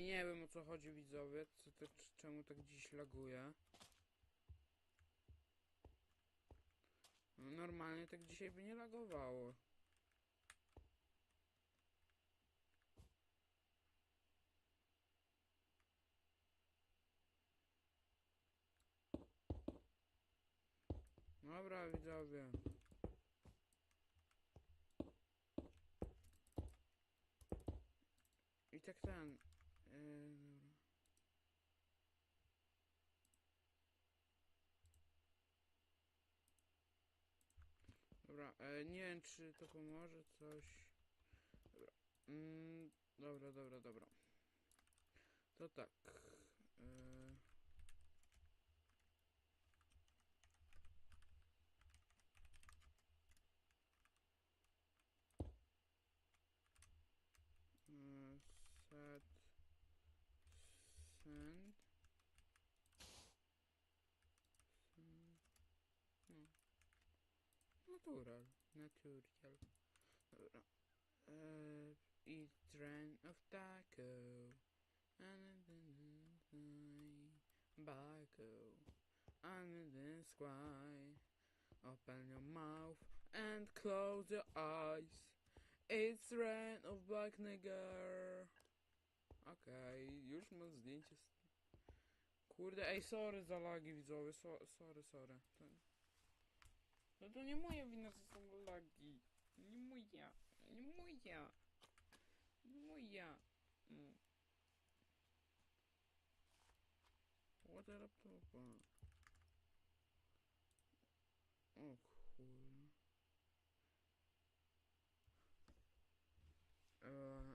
Nie wiem o co chodzi widzowie, co to, c- czemu tak dziś laguje. No, normalnie tak dzisiaj by nie lagowało. Dobra widzowie. I tak ten. E, nie wiem czy to pomoże coś. Dobra. Mm, dobra, dobra, dobra. To tak. E, natural natural uh, eat train of taco and then Baco under the sky open your mouth and close your eyes it's rain of black nigger Okej, już mam zdjęcie. Kurde, ej, sorry za lagi widzowie, so, sorry, sorry. To... No to nie moja wina, że są lagi. Nie moja, nie moja. Nie moja. Mm. What a laptopa. O kurde. Eee...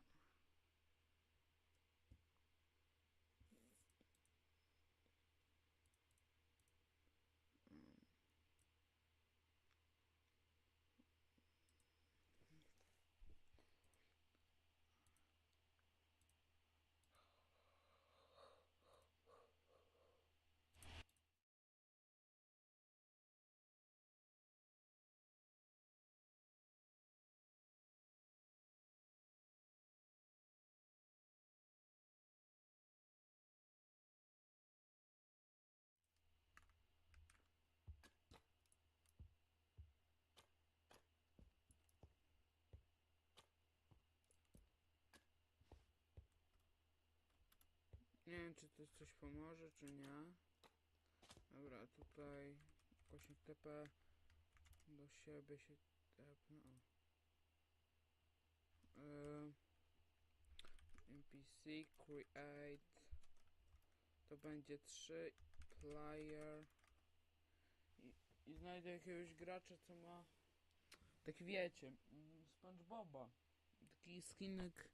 Nie wiem, czy to coś pomoże, czy nie. Dobra, tutaj jakoś TP do siebie się tepnę. o. Eee, NPC create to będzie 3 player I, i znajdę jakiegoś gracza, co ma tak wiecie, mm, SpongeBoba. Taki skinek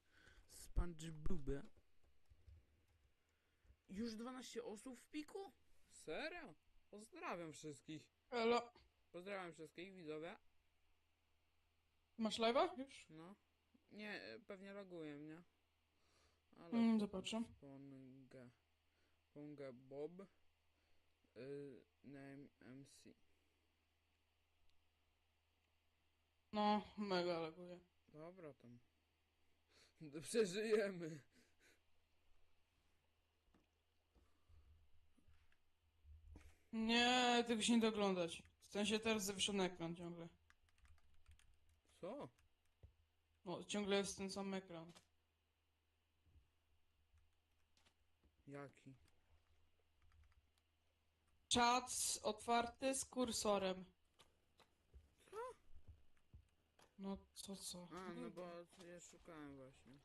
SpongeBoba. Już 12 osób w piku? Serio? Pozdrawiam wszystkich. Elo, Pozdrawiam wszystkich widzowie. masz live'a już? No. Nie, e, pewnie loguję, nie? Ale Mm, zobaczę. Ponga. Ponga Bob. Y, name MC. No, mega laguje. Dobra tam. Przeżyjemy. Nie, tego się nie doglądać. W sensie teraz zawieszony ekran ciągle. Co? No, ciągle jest ten sam ekran. Jaki? Czat otwarty z kursorem. No, co, co? A, no bo ja szukałem właśnie.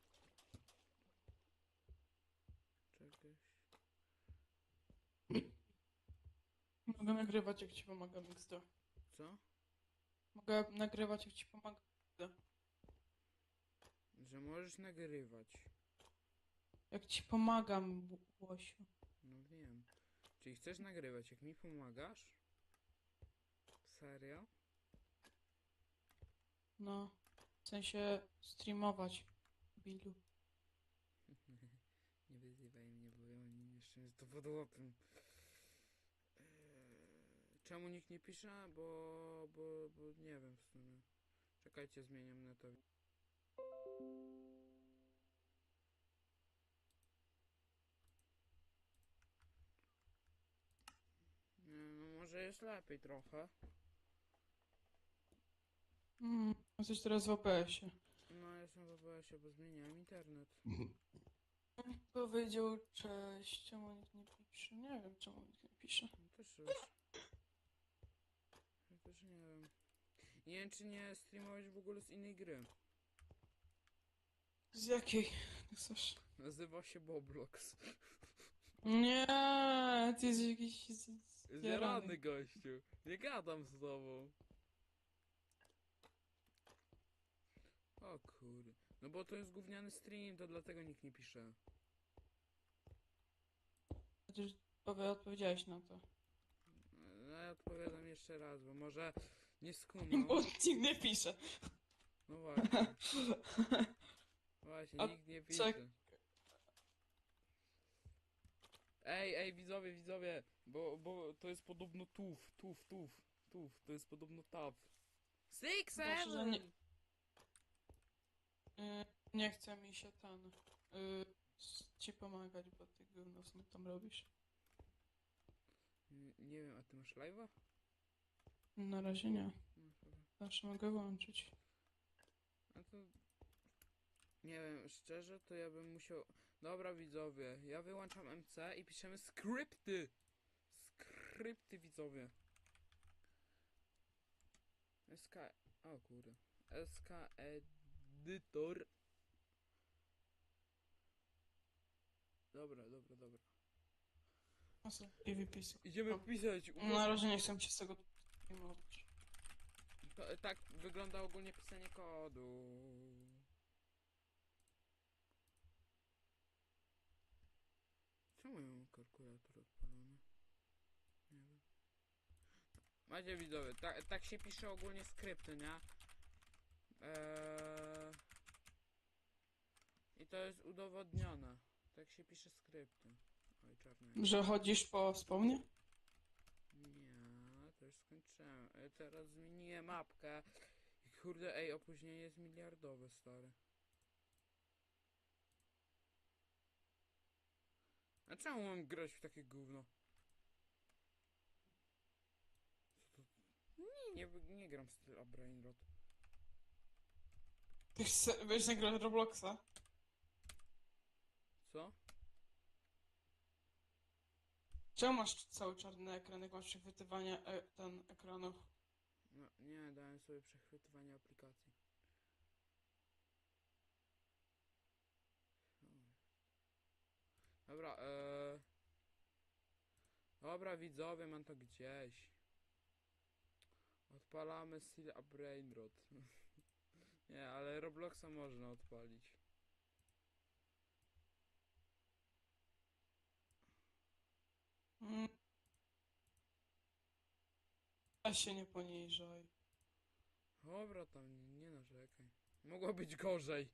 Mogę nagrywać, jak ci pomagam, XD. Co? Mogę nagrywać, jak ci pomagam. Że możesz nagrywać. Jak ci pomagam, Łosiu. No wiem. Czyli chcesz nagrywać, jak mi pomagasz? Serio? No, w sensie streamować. Bilu. Nie wyzywaj mnie, bo ja oni jeszcze jest dowodowym. Czemu nikt nie pisze? Bo, bo, bo nie wiem w sumie. Czekajcie, zmieniam na to. Nie, no może jest lepiej trochę. Mm, jesteś teraz w OPS-ie. No jestem w OBS-ie, bo zmieniałem internet. Powiedział cześć, czemu nikt nie pisze? Nie wiem, czemu nikt nie pisze. No, Też. Nie wiem, czy nie streamowałeś w ogóle z innej gry. Z jakiej chcesz? Nazywa się Boblox. Nie, ty jesteś jakiś... z- z- Zjarany Jarany. gościu. Nie gadam z tobą. O kurde. No bo to jest gówniany stream, to dlatego nikt nie pisze. Chociaż powie, odpowiedziałeś na to. No ja odpowiadam jeszcze raz, bo może nie Bo skumał. nikt nie pisze. No właśnie. Właśnie, A nikt nie czek- pisze. Ej, ej, widzowie, widzowie, bo, bo to jest podobno tuf, tuf, tuf, tuf, to jest podobno taf. Six, że nie-! Y, Nie chce mi się ten... y, s- ci pomagać, bo ty gówno co tam robisz. N- Nie wiem, a ty masz live'a? Na razie nie. No, dobra. Zawsze mogę włączyć. A to... Nie wiem, szczerze to ja bym musiał... Dobra widzowie, ja wyłączam MC i piszemy skrypty! Skrypty widzowie. SK... O kurde. SK Edytor. Dobra, dobra, dobra. Co? I. Idziemy No. pisać. Na razie nie chcę się z tego To, tak wygląda ogólnie pisanie kodu. Czemu ja mam kalkulator odpalony? Nie wiem. Macie widzowie, tak, tak się pisze ogólnie skrypty, nie? Eee... I to jest udowodnione. Tak się pisze skrypty. Oj, czarny. Że chodzisz po spawnie? Skończyłem. E, Teraz zmieniłem mapkę. I kurde, ej, opóźnienie jest miliardowe, stary. A czemu mam grać w takie gówno? Nie, nie, nie gram w styl Brainrot. Wiesz, nie grać w Robloxa? Co? Czemu masz cały czarny ekran, jak masz przechwytywanie e, ten ekranów? No, nie, dałem sobie przechwytywanie aplikacji. Dobra, eee... Dobra, widzowie, mam to gdzieś. Odpalamy Seal Brainrot. nie, ale Robloxa można odpalić. Mm. A się nie poniżaj. Dobra, tam nie narzekaj. Mogło być gorzej.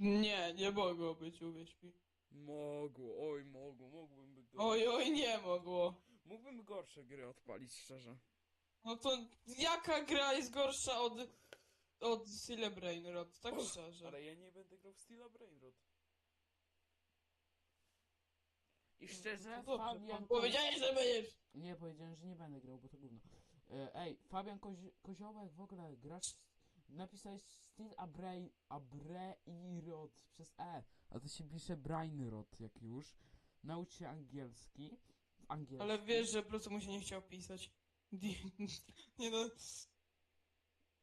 Nie, nie mogło być, uwierz mi. Mogło, oj, mogło, mógłbym być Oj, oj, nie mogło. Mógłbym gorsze gry odpalić, szczerze. No to jaka gra jest gorsza od... od Celebrain Rod, tak szczerze. Ale ja nie będę grał w Steela Brainrot. I szczerze, No to dobrze, Fabian... Powiedziałeś, że będziesz... Nie, powiedziałem, że nie będę grał, bo to gówno. E, Ej, Fabian Kozi Koziołek w ogóle grasz... Napisałeś Steel Abrain... Abrainrot przez E. A to się pisze Brainrot, jak już. Naucz się angielski. W angielskim. Ale wiesz, że po prostu mu się nie chciał pisać. Nie no...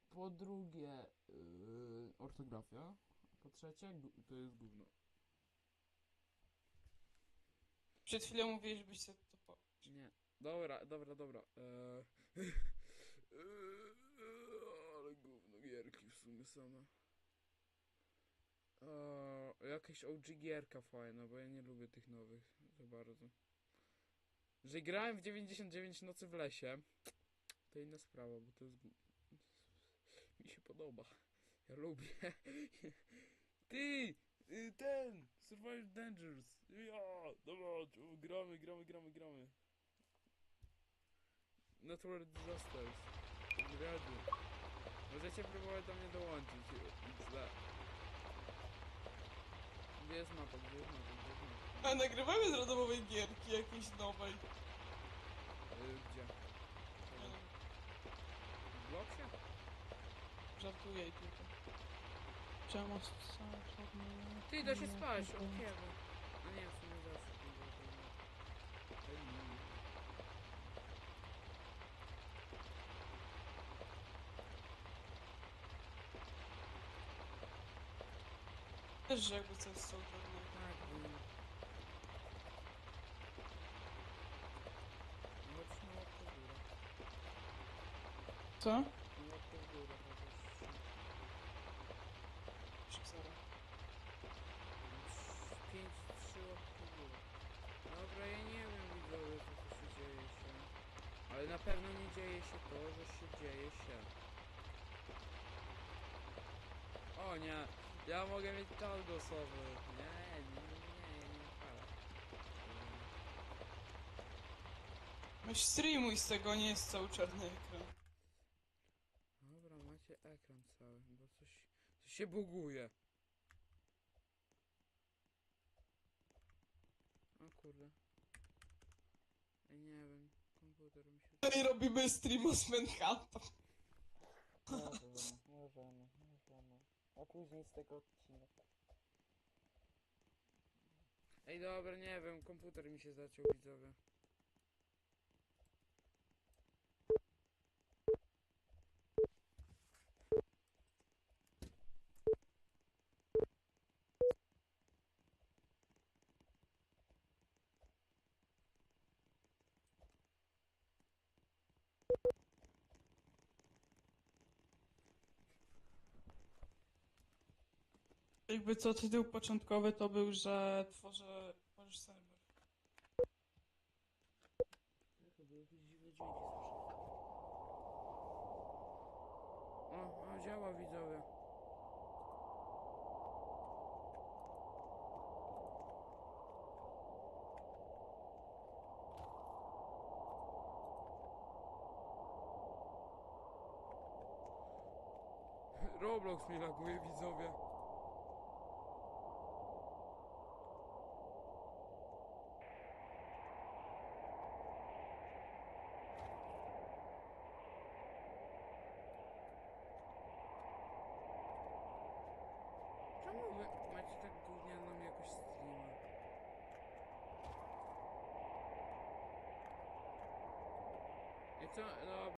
Po drugie, yy, ortografia. Po trzecie, to jest gówno. Przed chwilą mówiłeś, żebyś sobie to po... Nie. Dobra, dobra, dobra. Eee... Ale gówno gierki w sumie same. Eee, jakaś OG gierka fajna, bo ja nie lubię tych nowych za bardzo. Że grałem w 99 nocy w lesie, to inna sprawa, bo to jest... Mi się podoba. Ja lubię. Ty! Y, Ten! Survive Dangers! Ja! Dobra, gramy, gramy, gramy, gramy. Natural Disasters. Grady. Możecie próbować do mnie dołączyć. XD. Gdzie jest mapa? Gdzie jest mapa? Gdzie jest mapa? A nagrywamy z randomowej gierki jakiejś nowej. Y, gdzie? W Bloxie? Żartuję i tylko. Czemu? Ty, da się spać, nie, o nie. kiedy? A nie, w sumie zawsze to było to. Ej, nie. Też, że jakby coś są czarne. Tak. No na łapkę w górę. Co? Na łapkę w górę chociaż. Szybsara. Pięć, trzy łapki w górę. Dobra, ja nie wiem widzowie co tu się dzieje się. Ale na pewno nie dzieje się to, że się dzieje się. O nie, ja mogę mieć czas głosowy. Nie, nie, nie, nie, nie odpalam. Weź streamuj z tego, nie jest cały czarny ekran. Dobra, macie ekran cały, bo coś, coś się buguje. O kurde. Ej, nie wiem, komputer mi się... No i robimy streama z Manhunta. Możemy, możemy, możemy. A później z tego odcinek. Ej, dobra, nie wiem, komputer mi się zaciął, widzowie. Jakby co, tytuł początkowy to był, że tworzę, tworzysz serwer. Chyba jakieś dziwne dźwięki słyszę. O, o, działa, widzowie. Roblox mi laguje, widzowie. Czemu wy macie tak gównianą jakoś streama? I co? No,